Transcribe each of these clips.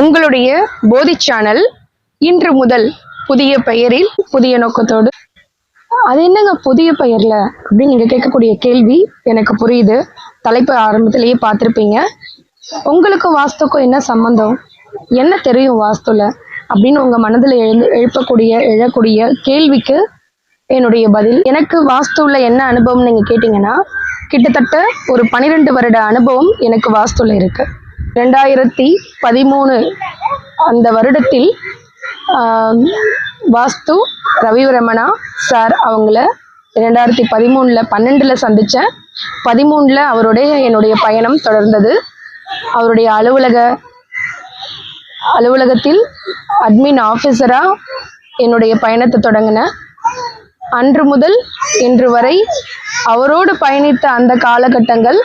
உங்களுடைய போதி சேனல் இன்று முதல் புதிய பெயரில் புதிய நோக்கத்தோடு. அது என்னங்க புதிய பெயர்ல? அப்படின்னு நீங்க கேட்கக்கூடிய கேள்வி எனக்கு புரியுது. தலைப்பு ஆரம்பத்திலேயே பார்த்துருப்பீங்க. உங்களுக்கு வாஸ்துக்கும் என்ன சம்பந்தம்? என்ன தெரியும் வாஸ்துல? அப்படின்னு உங்க மனதில் எழுந்து எழுப்பக்கூடிய எழக்கூடிய கேள்விக்கு என்னுடைய பதில். எனக்கு வாஸ்துவில் என்ன அனுபவம் நீங்கள் கேட்டிங்கன்னா கிட்டத்தட்ட ஒரு பன்னிரெண்டு வருட அனுபவம் எனக்கு வாஸ்துவில் இருக்குது ரெண்டாயிரத்தி பதிமூணு அந்த வருடத்தில் வாஸ்து ரவிரமணா சார் அவங்கள ரெண்டாயிரத்தி பதிமூணில் பன்னெண்டில் சந்தித்தேன் பதிமூணில் அவருடைய என்னுடைய பயணம் தொடர்ந்தது. அவருடைய அலுவலக அலுவலகத்தில் அட்மின் ஆஃபீஸராக என்னுடைய பயணத்தை தொடங்கினேன். அன்று முதல் இன்று வரை அவரோடு பயணித்த அந்த காலகட்டங்கள்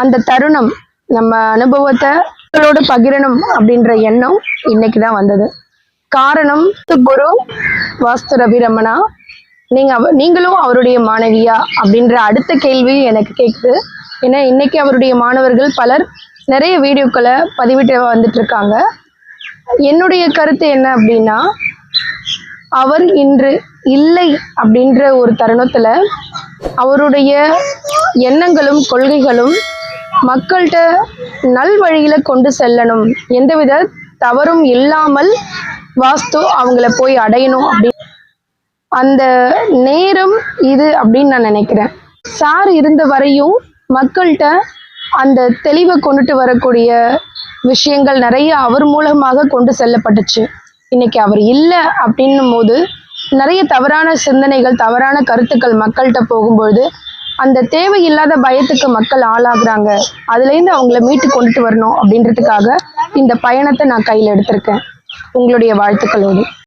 அந்த தருணம் நம்ம அனுபவத்தை மக்களோடு பகிரணும் அப்படின்ற எண்ணம் இன்னைக்கு தான் வந்தது. காரணம் குரு வாஸ்து ரவிரமணா. நீங்க அவ நீங்களும் அவருடைய மாணவியா அப்படின்ற அடுத்த கேள்வி எனக்கு கேட்குது ஏன்னா இன்னைக்கு அவருடைய மாணவர்கள் பலர் நிறைய வீடியோக்களை பதிவிட்டு வந்துட்டு இருக்காங்க என்னுடைய கருத்து என்ன அப்படின்னா அவர் இன்று இல்லை அப்படின்ற ஒரு தருணத்துல அவருடைய எண்ணங்களும் கொள்கைகளும் மக்கள்கிட்ட நல்வழியில் கொண்டு செல்லணும். எந்தவித தவறும் இல்லாமல் வாஸ்து அவங்கள போய் அடையணும் அப்படி. அந்த நேரம் இது அப்படின்னு நான் நினைக்கிறேன். சார் இருந்த வரையும் மக்கள்கிட்ட அந்த தெளிவை கொண்டுட்டு வரக்கூடிய விஷயங்கள் நிறைய அவர் மூலமாக கொண்டு செல்லப்பட்டுச்சு. இன்னைக்கு அவர் இல்லை அப்படின்னும் போது நிறைய தவறான சிந்தனைகள் தவறான கருத்துக்கள் மக்கள்கிட்ட போகும்பொழுது அந்த தேவையில்லாத பயத்துக்கு மக்கள் ஆளாகுறாங்க. அதுலேருந்து அவங்கள மீட்டு கொண்டுட்டு வரணும் அப்படின்றதுக்காக இந்த பயணத்தை நான் கையில் எடுத்திருக்கேன். உங்களுடைய வாழ்த்துக்களோடு.